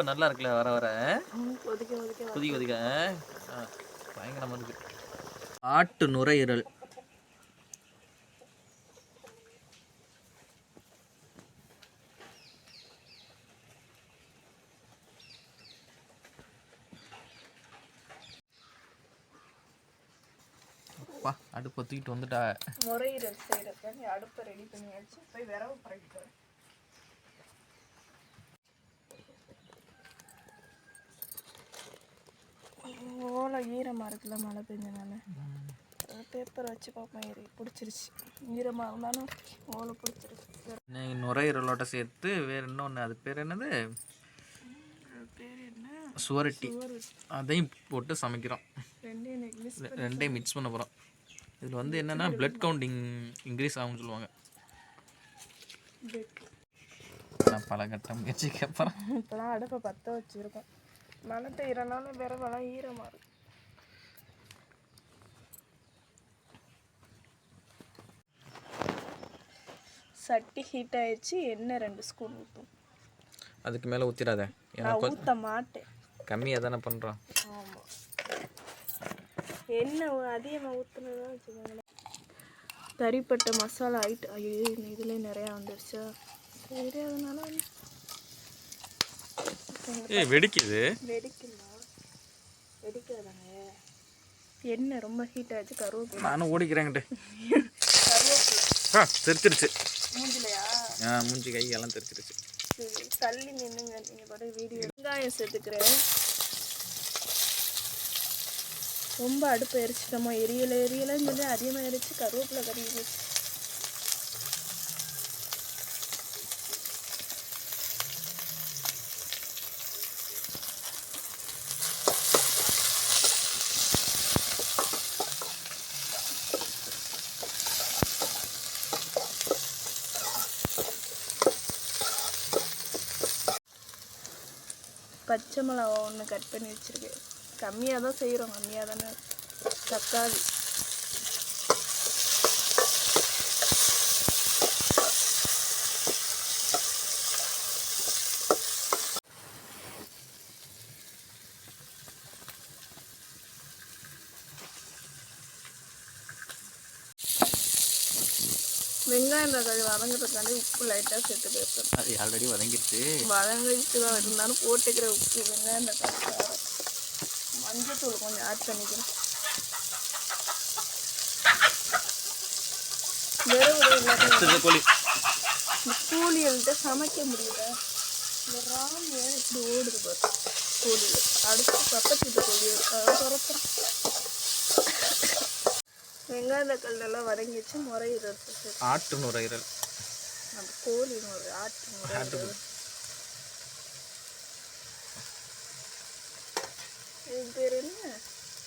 இப்போ நல்லா இருக்குல்ல வர வர. கொதிக்க கொதிக்க ஆ, பயங்கரமா இருக்கு. ஆட்டு நுரையீரல். அப்பா அடுப்பு தூக்கிட்டு வந்துட்டா. முறையீரல் செய்கிறதுக்கு அடுப்பை ரெடி பண்ணி வச்சு போய் விரவு பறக்கிட்டு ஓலை ஈரமாக இருக்குல்ல மழை பெஞ்சனால. பேப்பர் வச்சு பார்ப்போம் ஏறி பிடிச்சிருச்சு. ஈரமாக இருந்தாலும் ஓலை பிடிச்சிருச்சு. நுரையீரலோட சேர்த்து வேற இன்னொன்று அது பேர் என்னது? அது பேர் என்ன? சுவரட்டி. அதையும் போட்டு சமைக்கிறோம். ரெண்டையும் மிக்ஸ் பண்ண போகிறோம் இதில் வந்து என்னென்னா பிளட் கவுண்டிங் இன்க்ரீஸ் ஆகும்னு சொல்லுவாங்க. நான் பல கட்ட முயற்சிக்கு அப்புறம் இப்போலாம் அடுப்பை பற்ற வச்சுருக்கோம். மழை பெய்யறனால விரவெல்லாம் ஈரமாக இருக்கு சட்டி ஹீட் ஆயிடுச்சு எண்ணெய் ரெண்டு ஸ்பூன் ஊற்றும் அதுக்கு மேலே ஊற்றிடாத ஊற்ற மாட்டேன். கம்மியாக தானே பண்ணுறோம் ஆமாம் எண்ணெய் அதிகமாக ஊற்றுனதான் வச்சுக்கோங்களேன். தறிப்பட்ட மசாலா ஐட்டம் ஐயோ இதில் நிறையா வந்துருச்சா? சரி அதனால ஏய் வெடிக்குது. வெடிக்காதாங்க. எண்ணெய் ரொம்ப ஹீட் ஆச்சு கருவேப்பிலை. நானும் ஓடிக்கிறேங்கிட்ட ஆ தெரிச்சிருச்சு. மூஞ்சிலையா? ஆ மூஞ்சி கை எல்லாம் தெரிச்சிருச்சு. சரி தள்ளி நின்னுங்க நீங்கள் பாட்டு வீடியோ வெங்காயம் சேர்த்துக்கிறேன். ரொம்ப அடுப்பு எரிச்சிட்டோமோ எரியல எரியலன்னு சொல்லி அதிகமாக எரிச்சு கருவேப்பிலை கறியுது பச்சை மிளகா ஒன்று கட் பண்ணி வச்சுருக்கேன். கம்மியாக தான் செய்கிறோம் கம்மியாக தானே தக்காளி. வெங்காயம் தக்காளி வதங்குறதுக்காண்டி உப்பு லைட்டாக சேர்த்து பேசுகிறேன் அது ஆல்ரெடி வதங்கிருச்சு. வதங்கிட்டு தான் இருந்தாலும் போட்டுக்கிற உப்பு வெங்காயம் தக்காளி காரம் மஞ்சத்தூள் கொஞ்சம் ஆட் பண்ணிக்கிறேன். வெறும் கோழி. இந்த கூலிகள்கிட்ட சமைக்க முடியல. இந்த ராம் ஏன் இப்படி ஓடுது பாரு? கூலிகள் அடுத்து பக்கத்து வீட்டு கூலிகள் அதான் துரத்துறோம் வெங்காய தக்காளி நல்லா வதங்கிச்சு சரி ஆட்டு நுரையீரல். அந்த கோழி முறை ஆட்டு ஆட்டு இது பேர் என்ன?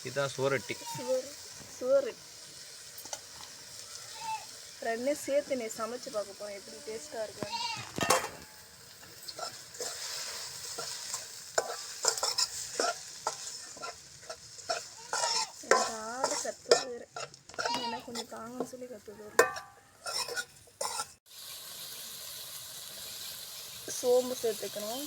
இதுதான் சுவரொட்டி. சுவர் சுவர் ரெண்டும் சேர்த்து நீ சமைச்சு பார்க்க போறேன் எப்படி டேஸ்ட்டாக இருக்கான்னு எனக்கு ஆடு கற்று வேறு. என்ன கொஞ்சம் தாங்கன்னு சொல்லி கற்றுக்கிறேன் சோம்பு சேர்த்துக்கணும்.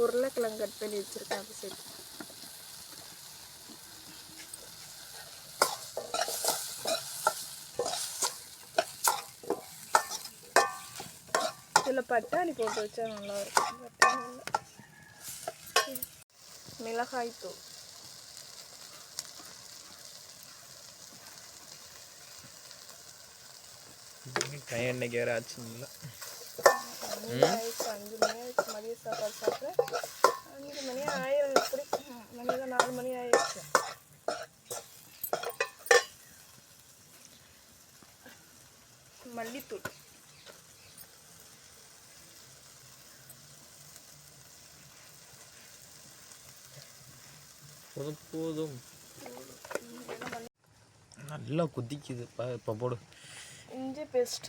உருளைக்கிழங்கு கட் பண்ணி வச்சுருக்கேன் அது சேர்த்து இதில் பட்டாணி போட்டு வச்சா நல்லா இருக்கும் பட்டாணி. மிளகாய் தூள். கை எண்ணெய்க்கு வேறு ஆச்சு இல்லை. மணி ஆயிடுச்சு அஞ்சு மணி ஆயிடுச்சு மதிய சாப்பாடு சாப்பிட அஞ்சு மணி ஆயிரம் மணி தான் நாலு மணி ஆயிடுச்சு. மல்லித்தூள். போதும் போதும் நல்லா குதிக்குது. இப்போ போடு. இஞ்சி பேஸ்ட்.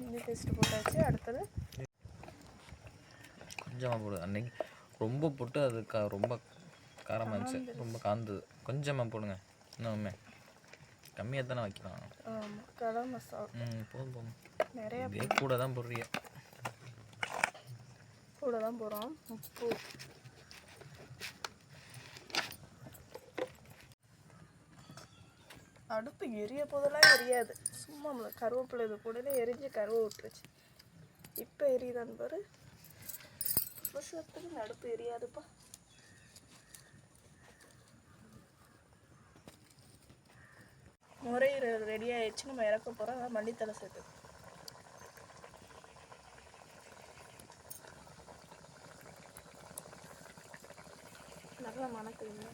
இஞ்சி பேஸ்ட் போட்டாச்சு. அடுத்தது? கொஞ்சமாக போடுது அன்னைக்கு ரொம்ப போட்டு அதுக்கு ரொம்ப காரமாக இருந்துச்சு. ரொம்ப காந்தது. கொஞ்சமாக போடுங்க. இன்னுமே கம்மியாக தானே வைக்கலாம். ம் போதும் போதும். நிறைய கூட தான் போடுறீங்க. கூட தான் போகிறோம் உப்பு. அடுப்பு எரிய போதெல்லாம் எரியாது. சும்மா கருவேப்பிலை இது கூடலே எரிஞ்சு கருவை விட்டுருச்சு. இப்போ எரியுதான்னு பாரு. இந்த அடுப்பு எரியாதுப்பா. முறை ரெடி ஆயிடுச்சு. நம்ம இறக்க போகிறோம் மல்லித்தலை சேர்த்து நல்லா மணக்குதுங்க.